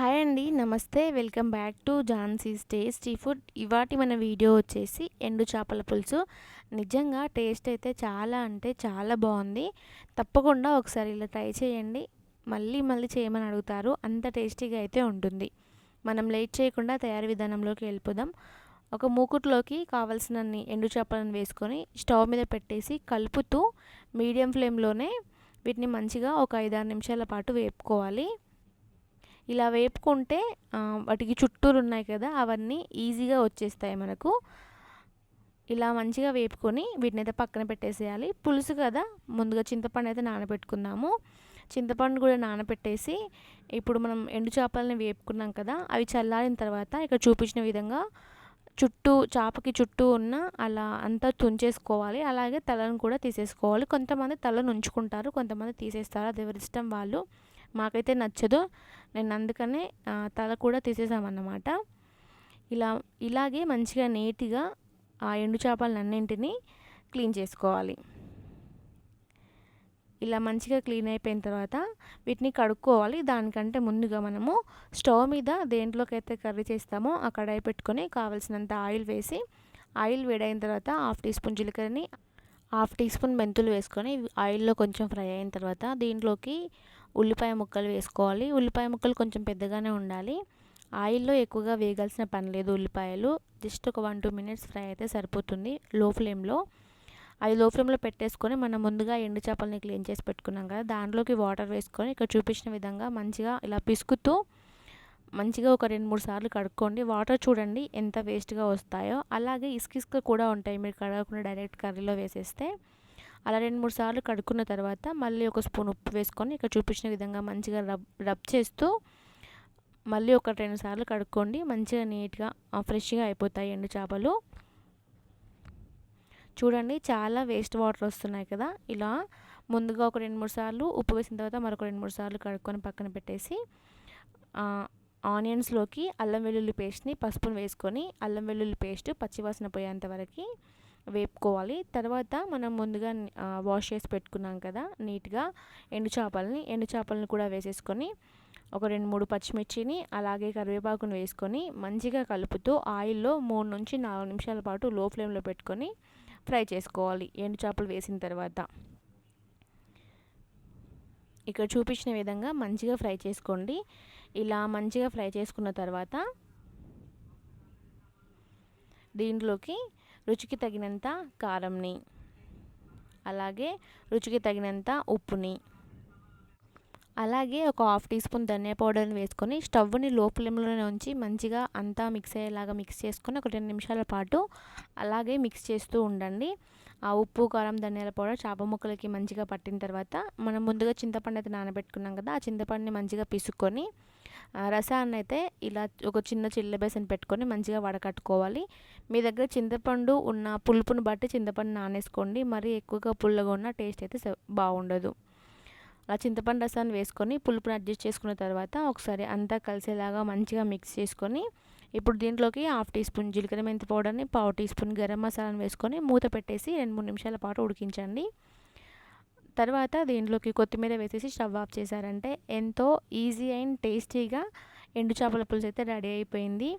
Hi అండి నమస్తే. Welcome back to Jhansi's tasty food. ఇవాటి మన వీడియో వచ్చేసి ఎండు చేపల పులుసు. నిజంగా టేస్ట్ అయితే చాలా అంటే చాలా బాగుంది. తప్పకుండా ఒకసారి ఇలా ట్రై చేయండి. మళ్ళీ మళ్ళీ చేయమని అడుగుతారు. అంత టేస్టీగా అయితే ఉంటుంది. మనం లేట్ చేయకుండా తయారీ విధానంలోకి వెళ్ళిపోదాం. ఒక మూకుట్లోకి కావలసినన్ని ఎండు చేపలను వేసుకొని స్టవ్ మీద పెట్టేసి కలుపుతూ మీడియం ఫ్లేమ్లోనే వీటిని మంచిగా ఒక ఐదారు నిమిషాల పాటు వేపుకోవాలి. ఇలా వేపుకుంటే వాటికి చుట్టూరు ఉన్నాయి కదా అవన్నీ ఈజీగా వచ్చేస్తాయి మనకు. ఇలా మంచిగా వేపుకొని వీటిని అయితే పక్కన పెట్టేసేయాలి. పులుసు కదా ముందుగా చింతపండు అయితే నానబెట్టుకుందాము. చింతపండు కూడా నానబెట్టేసి ఇప్పుడు మనం ఎండు చేపలని వేపుకున్నాం కదా అవి చల్లారిన తర్వాత ఇక్కడ చూపించిన విధంగా చుట్టూ చేపకి చుట్టూ ఉన్న అలా అంతా తుంచేసుకోవాలి. అలాగే తలను కూడా తీసేసుకోవాలి. కొంతమంది తలను ఉంచుకుంటారు కొంతమంది తీసేస్తారు. అది ఎవరి ఇష్టం వాళ్ళు. మాకైతే నచ్చదు. నేను అందుకనే తల కూడా తీసేసామన్నమాట. ఇలా ఇలాగే మంచిగా నీట్గా ఆ ఎండు చేపలన్నింటినీ క్లీన్ చేసుకోవాలి. ఇలా మంచిగా క్లీన్ అయిపోయిన తర్వాత వీటిని కడుక్కోవాలి. దానికంటే ముందుగా మనము స్టవ్ మీద దేంట్లోకి అయితే కర్రీ చేస్తామో ఆ కడాయి పెట్టుకొని కావలసినంత ఆయిల్ వేసి ఆయిల్ వేడైన తర్వాత హాఫ్ టీ స్పూన్ జీలకర్రని హాఫ్ టీ స్పూన్ మెంతులు వేసుకొని ఆయిల్లో కొంచెం ఫ్రై అయిన తర్వాత దీంట్లోకి ఉల్లిపాయ ముక్కలు వేసుకోవాలి. ఉల్లిపాయ ముక్కలు కొంచెం పెద్దగానే ఉండాలి. ఆయిల్లో ఎక్కువగా వేగాల్సిన పని లేదు ఉల్లిపాయలు. జస్ట్ ఒక వన్ టూ మినిట్స్ ఫ్రై అయితే సరిపోతుంది లో ఫ్లేమ్లో. అది లో ఫ్లేమ్లో పెట్టేసుకొని మనం ముందుగా ఎండు చేపలని క్లీన్ చేసి పెట్టుకున్నాం కదా దాంట్లోకి వాటర్ వేసుకొని ఇక్కడ చూపించిన విధంగా మంచిగా ఇలా పిసుకుతూ మంచిగా ఒక రెండు మూడు సార్లు కడుక్కోండి. వాటర్ చూడండి ఎంత వేస్ట్గా వస్తాయో. అలాగే ఇసుక ఇసుక కూడా ఉంటాయి. మీరు కడగకుండా డైరెక్ట్ కర్రీలో వేసేస్తే అలా రెండు మూడు సార్లు కడుక్కున్న తర్వాత మళ్ళీ ఒక స్పూన్ ఉప్పు వేసుకొని ఇక్కడ చూపించిన విధంగా మంచిగా రబ్ రబ్ చేస్తూ మళ్ళీ ఒక రెండు సార్లు కడుక్కోండి. మంచిగా నీట్గా ఫ్రెష్గా అయిపోతాయి ఎండు చేపలు. చూడండి చాలా వేస్ట్ వాటర్ వస్తున్నాయి కదా. ఇలా ముందుగా ఒక రెండు మూడు సార్లు ఉప్పు వేసిన తర్వాత మరొక రెండు మూడు సార్లు కడుక్కొని పక్కన పెట్టేసి ఆనియన్స్లోకి అల్లం వెల్లుల్లి పేస్ట్ని పసుపును వేసుకొని అల్లం వెల్లుల్లి పేస్ట్ పచ్చివాసన పోయేంత వరకు వేపుకోవాలి. తర్వాత మనం ముందుగా వాష్ చేసి పెట్టుకున్నాం కదా నీట్గా ఎండు చేపలని ఎండు చేపలను కూడా వేసేసుకొని ఒక రెండు మూడు పచ్చిమిర్చిని అలాగే కరివేపాకును వేసుకొని మంచిగా కలుపుతూ ఆయిల్లో మూడు నుంచి నాలుగు నిమిషాల పాటు లో ఫ్లేమ్లో పెట్టుకొని ఫ్రై చేసుకోవాలి ఎండు చేపలు వేసిన తర్వాత. ఇక్కడ చూపించిన విధంగా మంచిగా ఫ్రై చేసుకోండి. ఇలా మంచిగా ఫ్రై చేసుకున్న తర్వాత దీంట్లోకి రుచికి తగినంత కారంని అలాగే రుచికి తగినంత ఉప్పుని అలాగే ఒక హాఫ్ టీ స్పూన్ ధనియా పౌడర్ని వేసుకొని స్టవ్ని లో ఫ్లేమ్లోనే ఉంచి మంచిగా అంతా మిక్స్ అయ్యేలాగా మిక్స్ చేసుకొని ఒక రెండు నిమిషాల పాటు అలాగే మిక్స్ చేస్తూ ఉండండి. ఆ ఉప్పు కారం ధనియాల పౌడర్ చేప ముక్కలకి మంచిగా పట్టిన తర్వాత మనం ముందుగా చింతపండు అయితే నానబెట్టుకున్నాం కదా ఆ చింతపండుని మంచిగా పిసుక్కొని రసాన్ని అయితే ఇలా ఒక చిన్న చిల్ల బేసన్ పెట్టుకొని మంచిగా వడకట్టుకోవాలి. మీ దగ్గర చింతపండు ఉన్న పులుపుని బట్టి చింతపండు నానేసుకోండి. మరీ ఎక్కువగా పుల్లగా ఉన్న టేస్ట్ అయితే బాగుండదు. అలా చింతపండు రసాన్ని వేసుకొని పులుపుని అడ్జస్ట్ చేసుకున్న తర్వాత ఒకసారి అంతా కలిసేలాగా మంచిగా మిక్స్ చేసుకొని ఇప్పుడు దీంట్లోకి హాఫ్ టీ స్పూన్ జీలకర్ర మెంతి పౌడర్ని పావు టీ స్పూన్ గరం మసాలాను వేసుకొని మూత పెట్టేసి రెండు మూడు నిమిషాల పాటు ఉడికించండి. తర్వాత దీంట్లోకి కొత్తిమీర వేసేసి స్టవ్ ఆఫ్ చేశారంటే ఎంతో ఈజీ అండ్ టేస్టీగా ఎండు చేపల పులుసు అయితే రెడీ అయిపోయింది.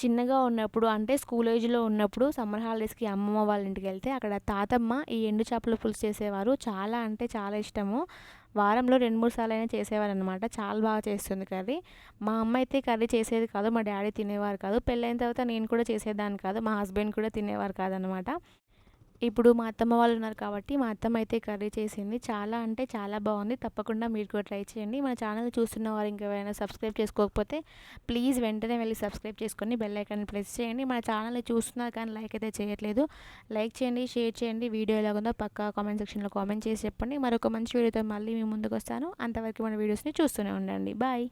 చిన్నగా ఉన్నప్పుడు అంటే స్కూల్ ఏజ్లో ఉన్నప్పుడు సమ్మర్ హాలిడేస్కి అమ్మమ్మ వాళ్ళ ఇంటికి వెళ్తే అక్కడ తాతమ్మ ఈ ఎండు చేపల పులుసు చేసేవారు. చాలా అంటే చాలా ఇష్టము. వారంలో రెండు మూడు సార్లు అయినా చేసేవారు అనమాట చాలా బాగా చేస్తుంది కర్రీ. మా అమ్మ అయితే కర్రీ చేసేది కాదు మా డాడీ తినేవారు కాదు. పెళ్ళైన తర్వాత నేను కూడా చేసేదాన్ని కాదు మా హస్బెండ్ కూడా తినేవారు కాదనమాట ఇప్పుడు మా అత్తమ్మ వాళ్ళు ఉన్నారు కాబట్టి మా అత్తమ్మ అయితే కర్రీ చేసింది. చాలా అంటే చాలా బాగుంది. తప్పకుండా మీరు కూడా ట్రై చేయండి. మన ఛానల్ చూస్తున్న వారు ఇంకెవరైనా సబ్స్క్రైబ్ చేసుకోకపోతే ప్లీజ్ వెంటనే వెళ్ళి సబ్స్క్రైబ్ చేసుకొని బెల్ ఐకాన్ ప్రెస్ చేయండి. మన ఛానల్ని చూస్తున్నారు కానీ లైక్ అయితే చేయట్లేదు. లైక్ చేయండి షేర్ చేయండి. వీడియో ఎలాగుందో పక్క కామెంట్ సెక్షన్లో కామెంట్ చేసి చెప్పండి. మరొక మంచి వీడియోతో మళ్ళీ మీ ముందుకు వస్తాను. అంతవరకు మన వీడియోస్ని చూస్తూనే ఉండండి. బాయ్.